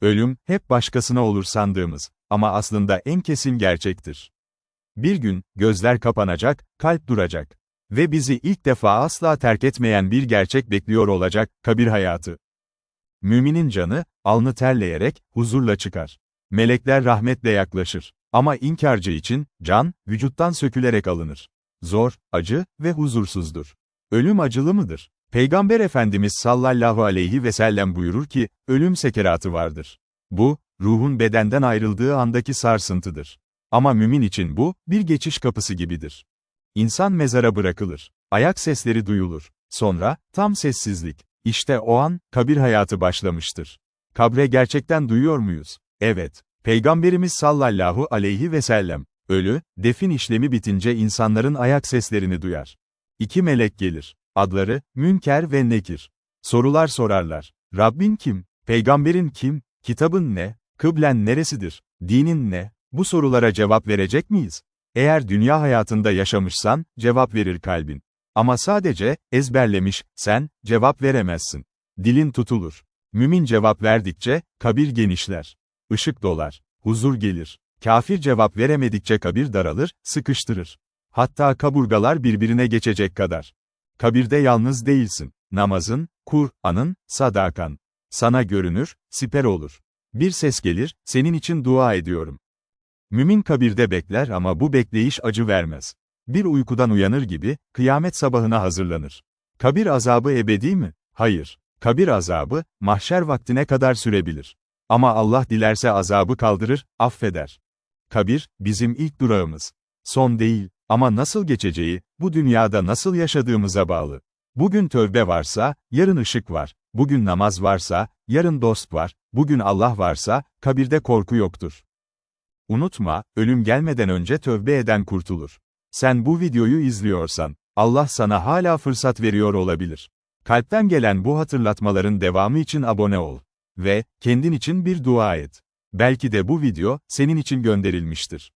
Ölüm, hep başkasına olur sandığımız ama aslında en kesin gerçektir. Bir gün, gözler kapanacak, kalp duracak. Ve bizi ilk defa asla terk etmeyen bir gerçek bekliyor olacak, kabir hayatı. Müminin canı, alnı terleyerek, huzurla çıkar. Melekler rahmetle yaklaşır. Ama inkarcı için, can, vücuttan sökülerek alınır. Zor, acı ve huzursuzdur. Ölüm acılı mıdır? Peygamber Efendimiz sallallahu aleyhi ve sellem buyurur ki, ölüm sekeratı vardır. Bu, ruhun bedenden ayrıldığı andaki sarsıntıdır. Ama mümin için bu, bir geçiş kapısı gibidir. İnsan mezara bırakılır. Ayak sesleri duyulur. Sonra, tam sessizlik. İşte o an, kabir hayatı başlamıştır. Kabre gerçekten duyuyor muyuz? Evet. Peygamberimiz sallallahu aleyhi ve sellem, ölü, defin işlemi bitince insanların ayak seslerini duyar. İki melek gelir. Adları, Münker ve Nekir. Sorular sorarlar. Rabbin kim? Peygamberin kim? Kitabın ne? Kıblen neresidir? Dinin ne? Bu sorulara cevap verecek miyiz? Eğer dünya hayatında yaşamışsan, cevap verir kalbin. Ama sadece, ezberlemiş, sen, cevap veremezsin. Dilin tutulur. Mümin cevap verdikçe, kabir genişler. Işık dolar. Huzur gelir. Kafir cevap veremedikçe kabir daralır, sıkıştırır. Hatta kaburgalar birbirine geçecek kadar. Kabirde yalnız değilsin. Namazın, Kur'an'ın, sadakan. Sana görünür, siper olur. Bir ses gelir, senin için dua ediyorum. Mümin kabirde bekler ama bu bekleyiş acı vermez. Bir uykudan uyanır gibi, kıyamet sabahına hazırlanır. Kabir azabı ebedi mi? Hayır. Kabir azabı, mahşer vaktine kadar sürebilir. Ama Allah dilerse azabı kaldırır, affeder. Kabir, bizim ilk durağımız. Son değil, ama nasıl geçeceği, bu dünyada nasıl yaşadığımıza bağlı. Bugün tövbe varsa, yarın ışık var. Bugün namaz varsa, yarın dost var. Bugün Allah varsa, kabirde korku yoktur. Unutma, ölüm gelmeden önce tövbe eden kurtulur. Sen bu videoyu izliyorsan, Allah sana hala fırsat veriyor olabilir. Kalpten gelen bu hatırlatmaların devamı için abone ol. Ve, kendin için bir dua et. Belki de bu video, senin için gönderilmiştir.